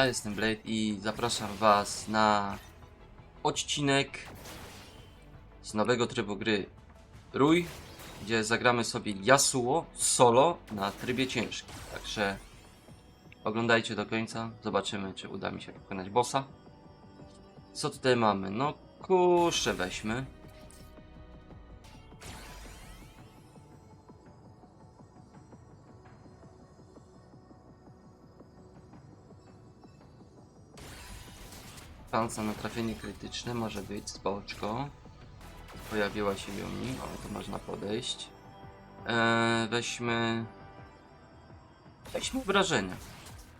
Ja jestem Blade i zapraszam Was na odcinek z nowego trybu gry Rój, gdzie zagramy sobie Yasuo solo na trybie ciężkim. Także oglądajcie do końca, zobaczymy czy uda mi się pokonać bossa. Co tutaj mamy? No kurczę weźmy. Szansa na trafienie krytyczne może być, spoczko. Pojawiła się Yumi, o to można podejść. Eee, weźmy... Weźmy wrażenia.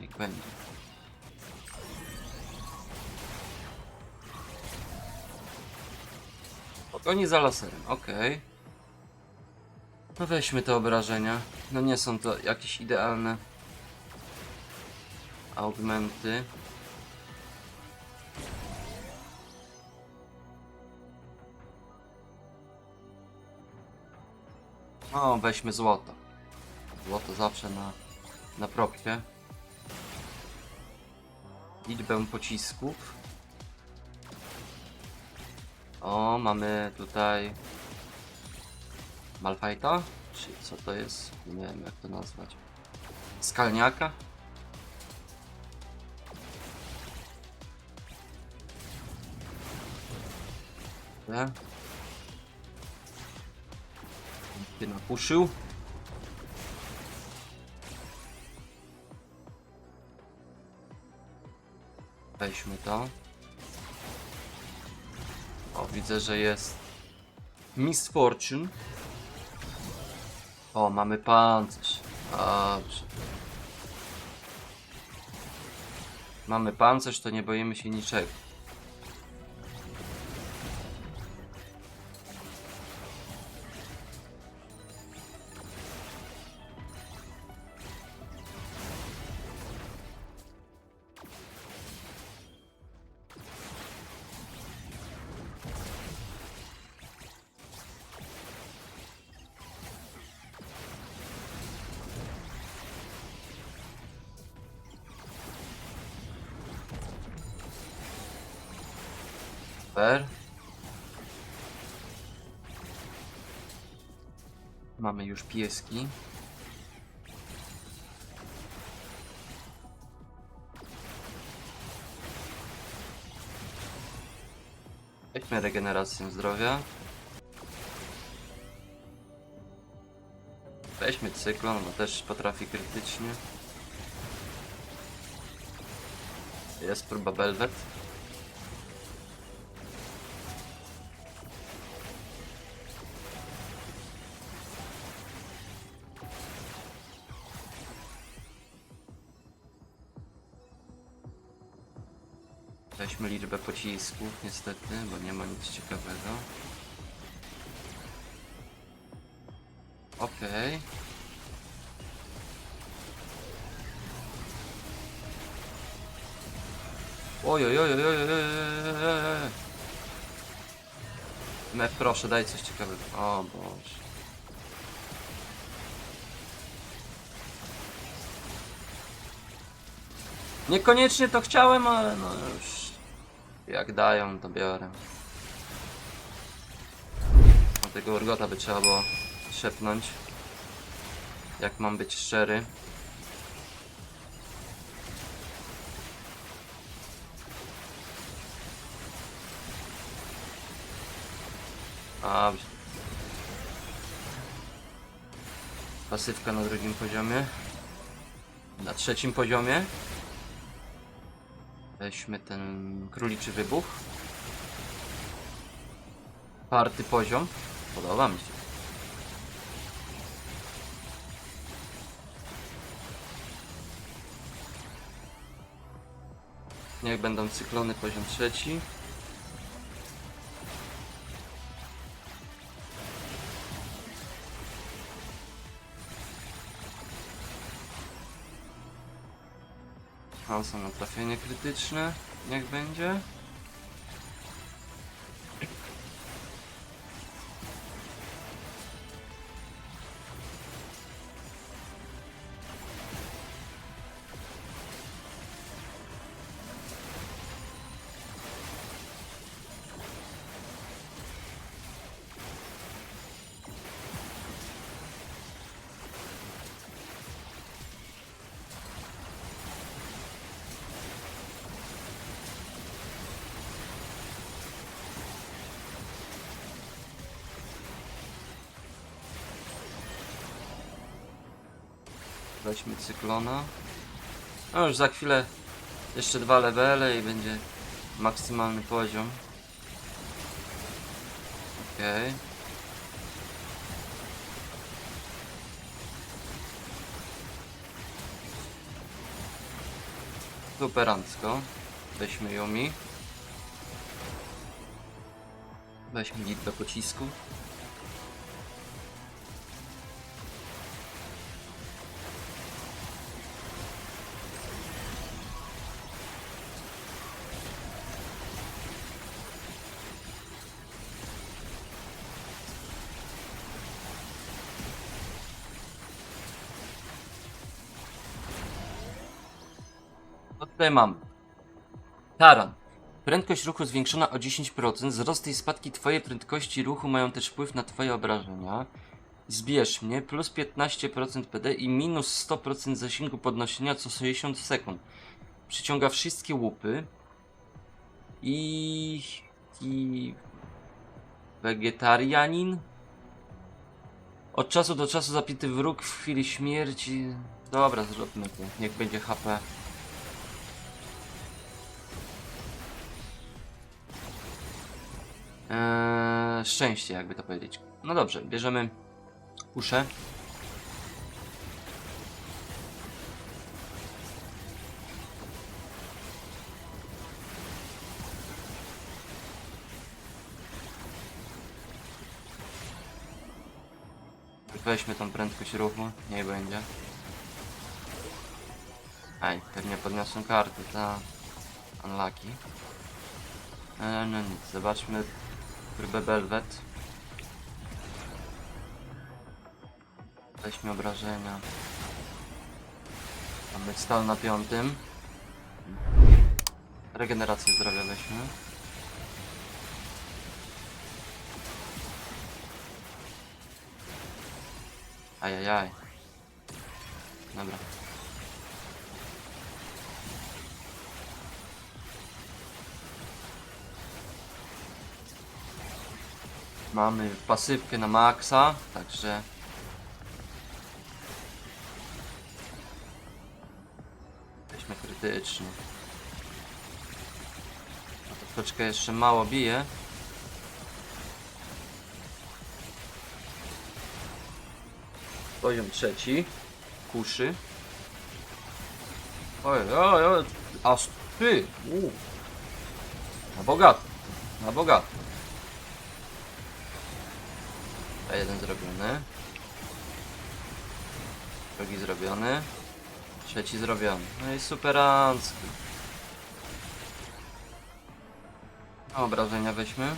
Niech będzie. Spokojnie za laserem, okej. No weźmy te obrażenia. No nie są to jakieś idealne augmenty. No, weźmy złoto. Złoto zawsze na, na propkę. Liczbę pocisków. O, mamy tutaj Malfajta? Czy co to jest? Nie wiem jak to nazwać. Skalniaka? Te. Ty napuszył. Weźmy to. O, widzę, że jest Miss Fortune. O, mamy pancerz. Dobrze. Mamy pancerz, to nie boimy się niczego. Super. Mamy już pieski. Weźmy regenerację zdrowia. Weźmy cyklon, bo też potrafi krytycznie. Jest próba Belvet. piasku, niestety, bo nie ma nic ciekawego. Okej. Okay. Oj, oj, oj, oj, oj, oj, oj. Me, proszę, daj coś ciekawego. O Boże. Niekoniecznie to chciałem, ale no już. Jak dają, to biorę. No tego urgota by trzeba było szepnąć. Jak mam być szczery. Dobrze. Pasywka na drugim poziomie. Na trzecim poziomie. Weźmy ten króliczy wybuch. Party poziom. Podoba mi się. Niech będą cyklony poziom trzeci. Szansa na trafienie krytyczne. Niech będzie. Weźmy cyklona. No już za chwilę jeszcze dwa levele i będzie maksymalny poziom. Okej. Superancko. Weźmy Yumi. Weźmy liczbę pocisku. Tutaj mam? Taran. Prędkość ruchu zwiększona o 10%. Wzrosty i spadki twojej prędkości ruchu mają też wpływ na twoje obrażenia. Zbierz mnie. Plus 15% PD i minus 100% zasięgu podnoszenia co 60 sekund. Przyciąga wszystkie łupy. I... I... Wegetarianin. Od czasu do czasu zapity wróg w chwili śmierci. Dobra, zróbmy to. Niech będzie HP. Eee, szczęście, jakby to powiedzieć. No dobrze, bierzemy kuszę. Weźmy tą prędkość ruchu, niech będzie. Aj, pewnie podniosą karty, ta unlucky. E, no nic, zobaczmy próbę Belvet. Weźmy obrażenia. Mamy stal na piątym. Regenerację zdrowia weźmy. Ajajaj. Dobra. Mamy pasywkę na maksa, także... Weźmy krytycznie. No to jeszcze mało bije. Poziom trzeci. Kuszy. Oj, oj, oj, aż ty! U. Na na. A jeden zrobiony. Drugi zrobiony. Trzeci zrobiony. No i superancki. No, Obrażenia weźmy.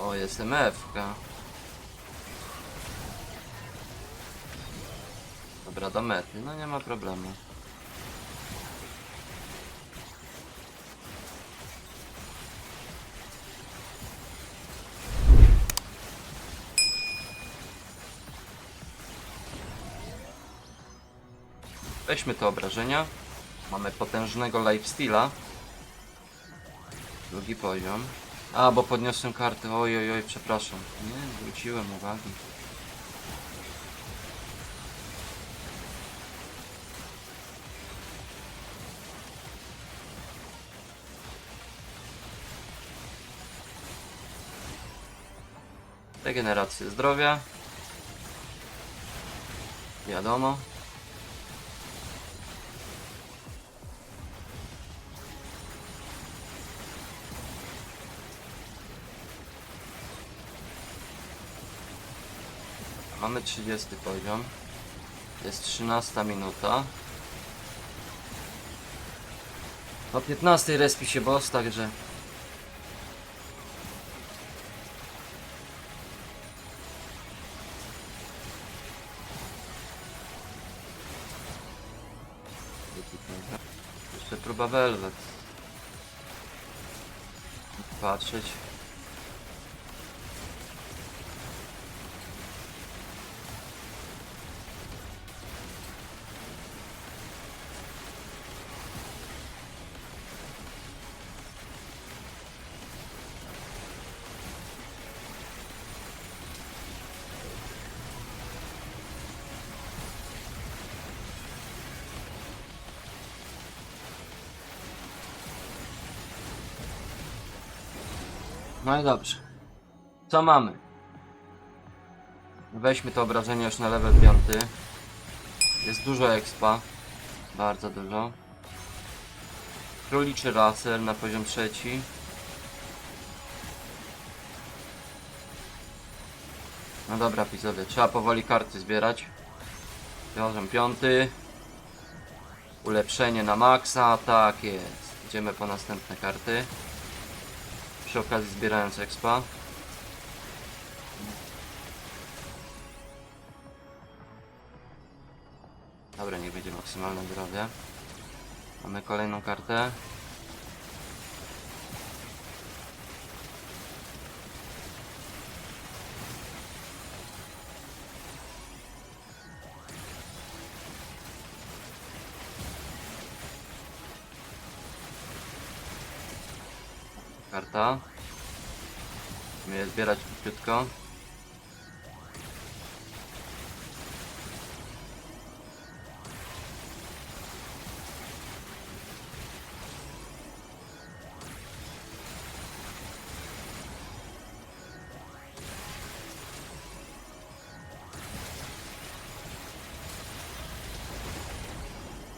O, jest MF-ka. Dobra, do mety. No nie ma problemu. Weźmy te obrażenia. Mamy potężnego lifesteala. Drugi poziom. A, bo podniosłem kartę. Oj, oj, oj, przepraszam. Nie, zwróciłem uwagi. Regenerację zdrowia. Wiadomo. Mamy 30 poziom. Jest 13 minuta. O 15 respi się boss, także... Jeszcze próba Velvet. Patrzeć. No i dobrze. Co mamy? Weźmy to obrażenie już na level 5. Jest dużo expa. Bardzo dużo. Króliczy laser na poziom trzeci. No dobra, widzowie, trzeba powoli karty zbierać. Poziom piąty. Ulepszenie na maksa, tak jest. Idziemy po następne karty. Przy okazji zbierając expa. Dobra, niech będzie maksymalne zdrowie. Mamy kolejną kartę. Karta. Musimy je zbierać króciutko.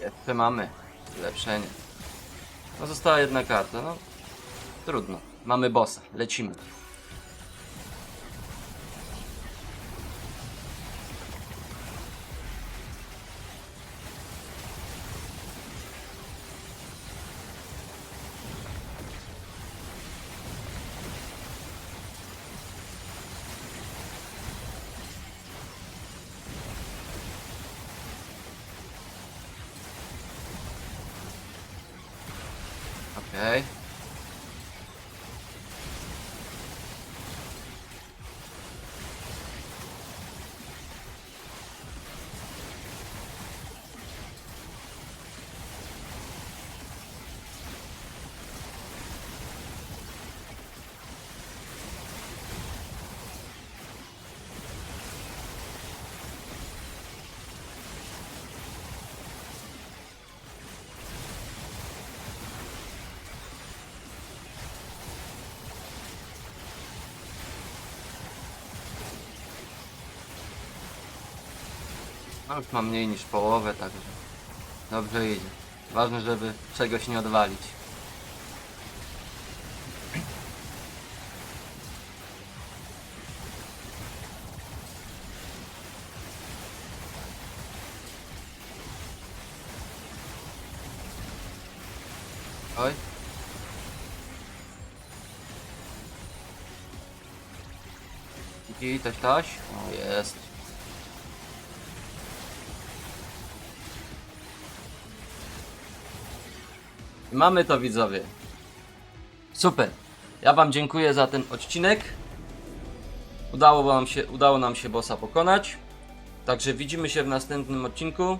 Jeszcze mamy ulepszenie. No została jedna karta, no trudno. Mamy bossa, lecimy. Okej. No już mam mniej niż połowę, także dobrze idzie. Ważne, żeby czegoś nie odwalić. Oj. Toś, toś. O, jest. Mamy to widzowie. Super. Ja wam dziękuję za ten odcinek. Udało, wam się, udało nam się bossa pokonać. Także widzimy się w następnym odcinku.